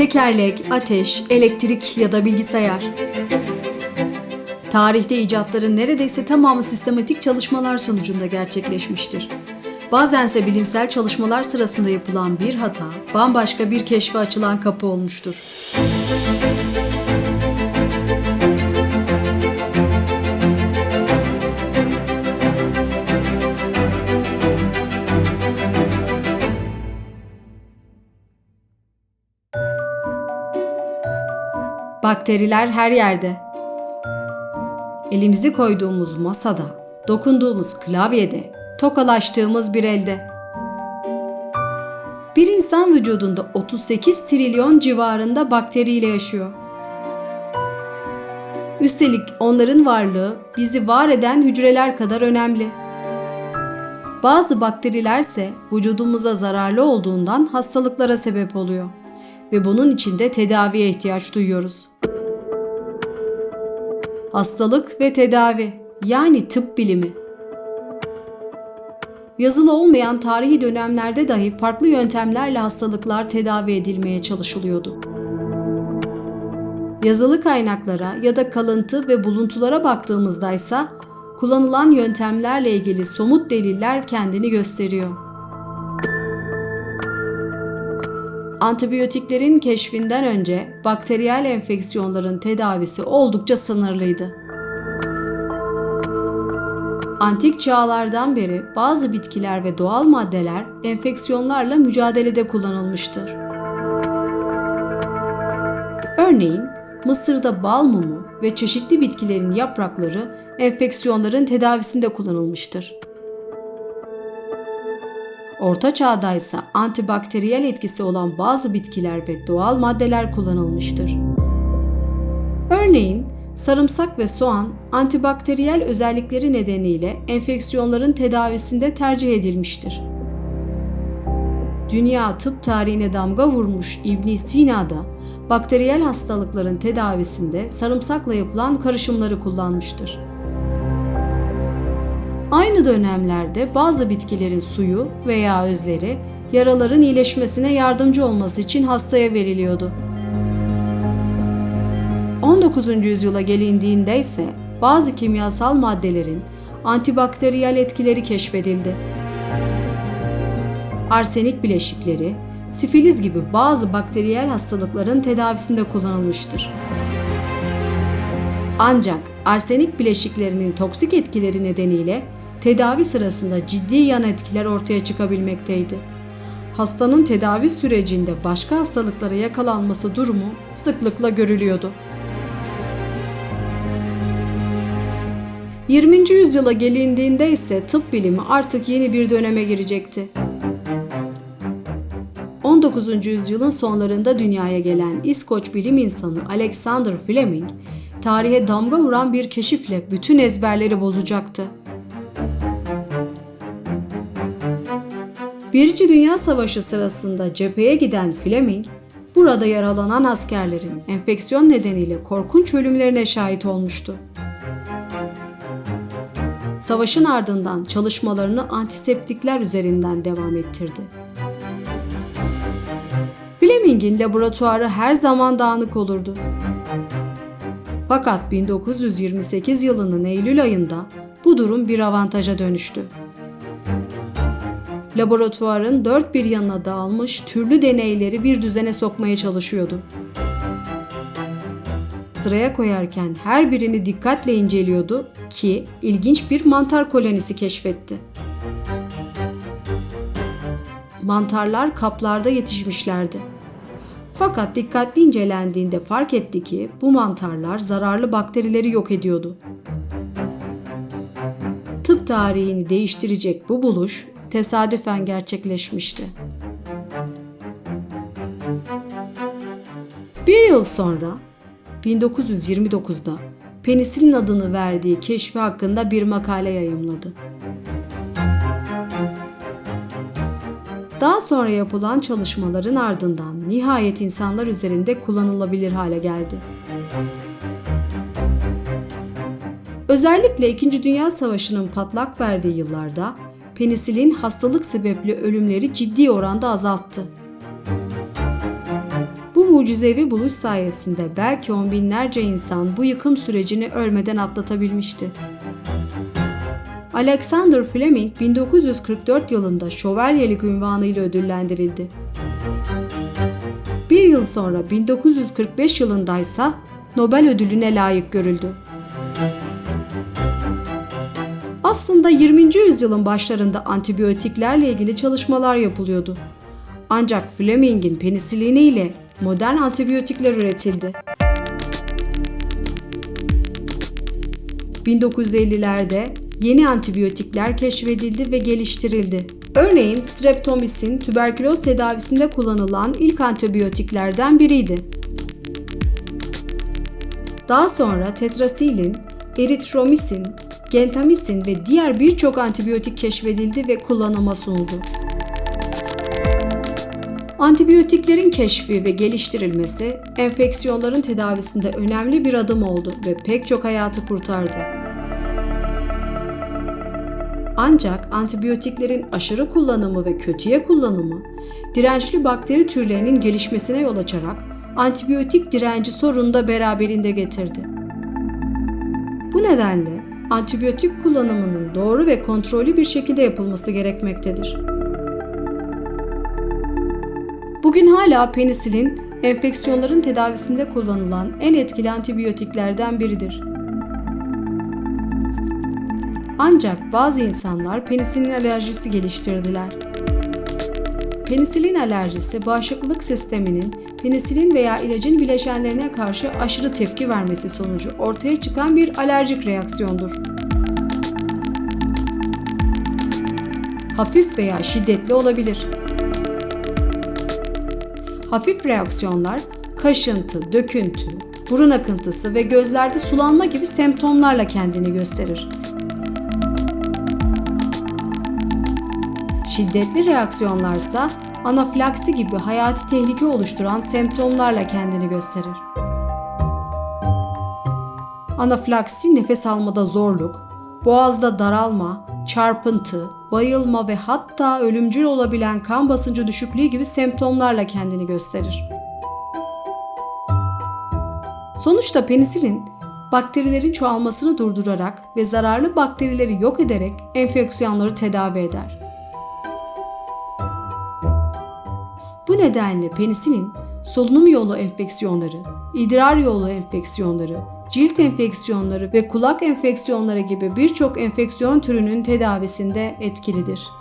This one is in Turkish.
Tekerlek, ateş, elektrik ya da bilgisayar. Tarihte icatların neredeyse tamamı sistematik çalışmalar sonucunda gerçekleşmiştir. Bazense bilimsel çalışmalar sırasında yapılan bir hata, bambaşka bir keşfe açılan kapı olmuştur. Bakteriler her yerde. Elimizi koyduğumuz masada, dokunduğumuz klavyede, tokalaştığımız bir elde. Bir insan vücudunda 38 trilyon civarında bakteriyle yaşıyor. Üstelik onların varlığı bizi var eden hücreler kadar önemli. Bazı bakterilerse vücudumuza zararlı olduğundan hastalıklara sebep oluyor ve bunun için de tedaviye ihtiyaç duyuyoruz. Hastalık ve tedavi yani tıp bilimi. Yazılı olmayan tarihi dönemlerde dahi farklı yöntemlerle hastalıklar tedavi edilmeye çalışılıyordu. Yazılı kaynaklara ya da kalıntı ve buluntulara baktığımızda ise kullanılan yöntemlerle ilgili somut deliller kendini gösteriyor. Antibiyotiklerin keşfinden önce bakteriyel enfeksiyonların tedavisi oldukça sınırlıydı. Antik çağlardan beri bazı bitkiler ve doğal maddeler enfeksiyonlarla mücadelede kullanılmıştır. Örneğin Mısır'da bal mumu ve çeşitli bitkilerin yaprakları enfeksiyonların tedavisinde kullanılmıştır. Orta Çağ'da ise antibakteriyel etkisi olan bazı bitkiler ve doğal maddeler kullanılmıştır. Örneğin sarımsak ve soğan antibakteriyel özellikleri nedeniyle enfeksiyonların tedavisinde tercih edilmiştir. Dünya tıp tarihine damga vurmuş İbn Sina da bakteriyel hastalıkların tedavisinde sarımsakla yapılan karışımları kullanmıştır. Aynı dönemlerde bazı bitkilerin suyu veya özleri yaraların iyileşmesine yardımcı olması için hastaya veriliyordu. 19. yüzyıla gelindiğinde ise bazı kimyasal maddelerin antibakteriyel etkileri keşfedildi. Arsenik bileşikleri, sifiliz gibi bazı bakteriyel hastalıkların tedavisinde kullanılmıştır. Ancak arsenik bileşiklerinin toksik etkileri nedeniyle tedavi sırasında ciddi yan etkiler ortaya çıkabilmekteydi. Hastanın tedavi sürecinde başka hastalıklara yakalanması durumu sıklıkla görülüyordu. 20. yüzyıla gelindiğinde ise tıp bilimi artık yeni bir döneme girecekti. 19. yüzyılın sonlarında dünyaya gelen İskoç bilim insanı Alexander Fleming, tarihe damga vuran bir keşifle bütün ezberleri bozacaktı. Birinci Dünya Savaşı sırasında cepheye giden Fleming, burada yaralanan askerlerin enfeksiyon nedeniyle korkunç ölümlerine şahit olmuştu. Savaşın ardından çalışmalarını antiseptikler üzerinden devam ettirdi. Fleming'in laboratuvarı her zaman dağınık olurdu. Fakat 1928 yılının Eylül ayında bu durum bir avantaja dönüştü. Laboratuvarın dört bir yanına dağılmış türlü deneyleri bir düzene sokmaya çalışıyordu. Sıraya koyarken her birini dikkatle inceliyordu ki ilginç bir mantar kolonisi keşfetti. Mantarlar kaplarda yetişmişlerdi. Fakat dikkatli incelendiğinde fark etti ki bu mantarlar zararlı bakterileri yok ediyordu. Tıp tarihini değiştirecek bu buluş tesadüfen gerçekleşmişti. Bir yıl sonra 1929'da penisilin adını verdiği keşfi hakkında bir makale yayımladı. Daha sonra yapılan çalışmaların ardından nihayet insanlar üzerinde kullanılabilir hale geldi. Özellikle 2. Dünya Savaşı'nın patlak verdiği yıllarda penisilin hastalık sebepli ölümleri ciddi oranda azalttı. Bu mucizevi buluş sayesinde belki on binlerce insan bu yıkım sürecini ölmeden atlatabilmişti. Alexander Fleming 1944 yılında şövalyelik ünvanıyla ödüllendirildi. Bir yıl sonra 1945 yılındaysa Nobel ödülüne layık görüldü. Aslında 20. yüzyılın başlarında antibiyotiklerle ilgili çalışmalar yapılıyordu. Ancak Fleming'in penisilini ile modern antibiyotikler üretildi. 1950'lerde yeni antibiyotikler keşfedildi ve geliştirildi. Örneğin streptomisin tüberküloz tedavisinde kullanılan ilk antibiyotiklerden biriydi. Daha sonra tetrasilin, eritromisin, gentamisin ve diğer birçok antibiyotik keşfedildi ve kullanıma sunuldu. Antibiyotiklerin keşfi ve geliştirilmesi enfeksiyonların tedavisinde önemli bir adım oldu ve pek çok hayatı kurtardı. Ancak antibiyotiklerin aşırı kullanımı ve kötüye kullanımı dirençli bakteri türlerinin gelişmesine yol açarak antibiyotik direnci sorunu da beraberinde getirdi. Bu nedenle antibiyotik kullanımının doğru ve kontrollü bir şekilde yapılması gerekmektedir. Bugün hala penisilin enfeksiyonların tedavisinde kullanılan en etkili antibiyotiklerden biridir. Ancak bazı insanlar penisilin alerjisi geliştirdiler. Penisilin alerjisi bağışıklık sisteminin penisilin veya ilacın bileşenlerine karşı aşırı tepki vermesi sonucu ortaya çıkan bir alerjik reaksiyondur. Hafif veya şiddetli olabilir. Hafif reaksiyonlar kaşıntı, döküntü, burun akıntısı ve gözlerde sulanma gibi semptomlarla kendini gösterir. Şiddetli reaksiyonlarsa anafilaksi gibi hayati tehlike oluşturan semptomlarla kendini gösterir. Anafilaksi nefes almada zorluk, boğazda daralma, çarpıntı, bayılma ve hatta ölümcül olabilen kan basıncı düşüklüğü gibi semptomlarla kendini gösterir. Sonuçta penisilin bakterilerin çoğalmasını durdurarak ve zararlı bakterileri yok ederek enfeksiyonları tedavi eder. Nedenle penisilin solunum yolu enfeksiyonları, idrar yolu enfeksiyonları, cilt enfeksiyonları ve kulak enfeksiyonları gibi birçok enfeksiyon türünün tedavisinde etkilidir.